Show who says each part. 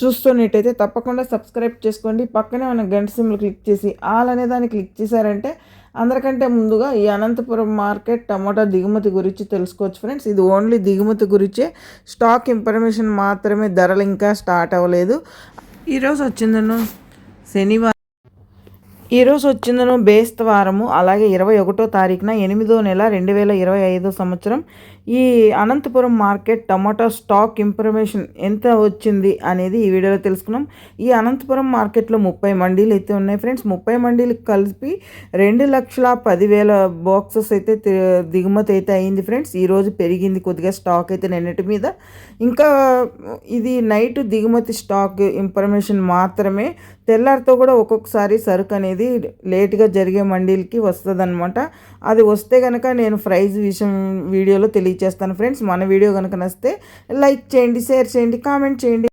Speaker 1: చూస్తున్నట్టయితే తప్పకుండా సబ్స్క్రైబ్ చేసుకోండి. పక్కనే మన గంట సిమ్లు క్లిక్ చేసి ఆల్ అనే దాన్ని క్లిక్ చేశారంటే అందరికంటే ముందుగా ఈ అనంతపురం మార్కెట్ టమాటా దిగుమతి గురించి తెలుసుకోవచ్చు ఫ్రెండ్స్. ఇది ఓన్లీ దిగుమతి గురించే. స్టాక్ ఇన్ఫర్మేషన్ మాత్రమే ధరలు ఇంకా స్టార్ట్ అవ్వలేదు. ఈరోజు వచ్చిందను శనివారం ఈరోజు వచ్చిందను బేస్తవారము అలాగే ఇరవై ఒకటో తారీఖున ఎనిమిదో నెల రెండు వేల ఇరవై ఐదో సంవత్సరం. ఈ Anantapur market tomato stock information ఎంత వచ్చింది అనేది ఈ వీడియోలో తెలుసుకున్నాం. ఈ అనంతపురం మార్కెట్లో ముప్పై మండీలు అయితే ఉన్నాయి ఫ్రెండ్స్. ముప్పై మండీలు కలిపి రెండు లక్షల పదివేల బాక్సెస్ అయితే దిగుమతి అయితే అయింది ఫ్రెండ్స్. ఈరోజు పెరిగింది కొద్దిగా స్టాక్ అయితే నిన్నటి మీద. ఇంకా ఇది నైట్ దిగుమతి స్టాక్ ఇన్ఫర్మేషన్ మాత్రమే. తెల్లారితో కూడా ఒక్కొక్కసారి సరుకు అనేది లేట్గా జరిగే మండీలకి వస్తుంది అది వస్తే కనుక నేను ప్రైజ్ విషయం వీడియోలో తెలియచేస్తాను ఫ్రెండ్స్. మన వీడియో కనుక నచ్చితే లైక్ చేయండి షేర్ చేయండి కామెంట్ చేయండి.